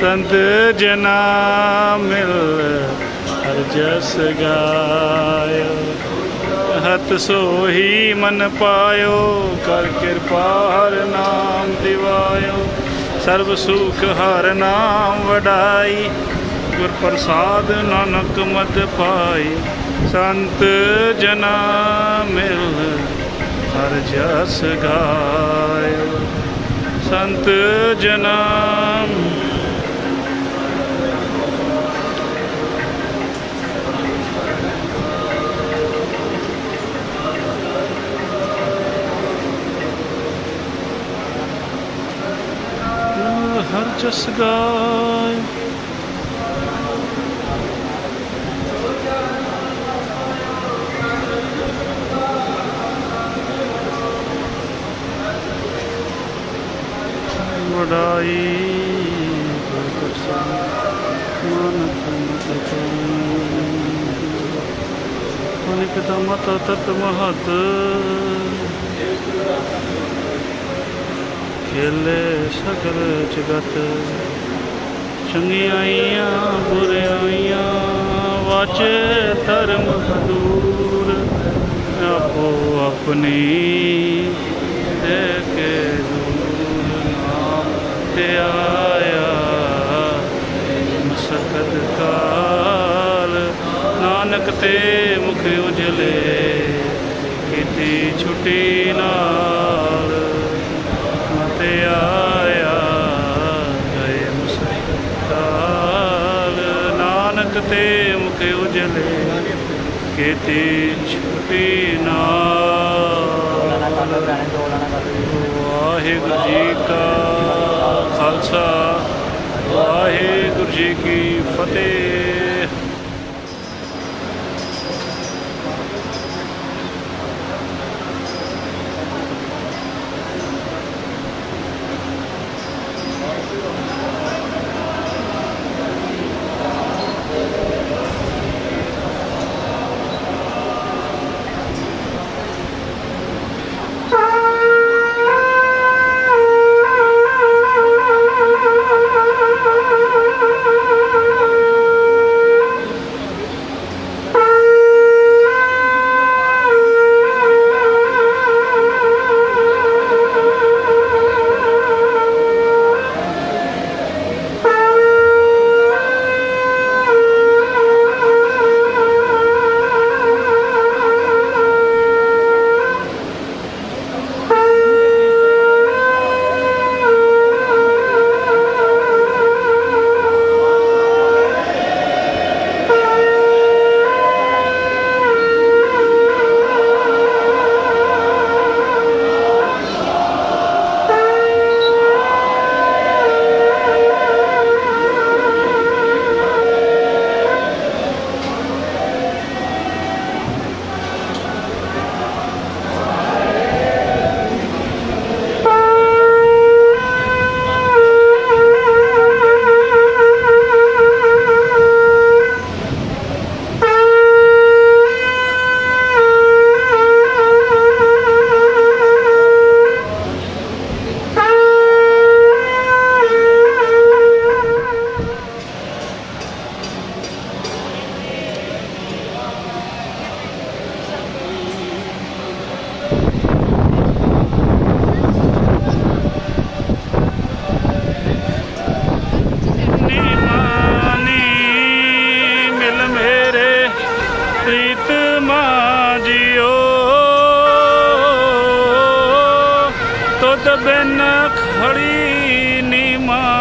ਸੰਤ ਜਨਾ ਮਿਲ, ਹਰ ਜਸ ਗਾਇਓ। ਹਤ ਸੋਹੀ ਮਨ ਪਾਇਓ, ਕਰ ਕਿਰਪਾ ਹਰ ਨਾਮ ਦਿਵਾਇਓ। ਸਰਬ ਸੁਖ ਹਰ ਨਾਮ ਵਡਾਈ, ਗੁਰ ਪ੍ਰਸਾਦ ਨਾਨਕ ਮਤ ਪਾਈ। ਸੰਤ ਜਨਾ ਮਿਲ, ਹਰ ਜਸ ਗਾਇਓ। ਸੰਤ ਜਨਾ ਹਰ ਜਸ ਗਾਇ ਵਡਾਈ ਗੁਰ ਪ੍ਰਸਾਦ ਮਾਨਕ ਮਤ ਅਨਿਕ ਮਤ ਤਤ ਮਹਤ ਖੇਲੇ ਸਗਲ ਜਗਤ। ਚੰਗਿਆਈਆਂ, ਬੁਰਿਆਈਆਂ, ਵਾਚੇ ਧਰਮ ਹਦੂਰ ਆਪੋ ਆਪਣੀ ਦੇ ਕੇ ਦੂਰ ਨਾਮ ਤੇ ਆਇਆ। ਮਸਕਤ ਕਾਲ ਨਾਨਕ ਤੇ ਮੁਖ ਉਜਲੇ। ਕੀਤੀ ਛੁੱਟੀ ਨਾ ਮੁਖ ਉਜਲੇ ਕੀਤੀ ਛੁੱਟੀ ਵਾਹਿਗੁਰੂ ਜੀ ਕਾ ਖਾਲਸਾ ਵਾਹਿਗੁਰੂ ਜੀ ਕੀ ਫਤਿਹ। ખોદ બેન ખડીની માં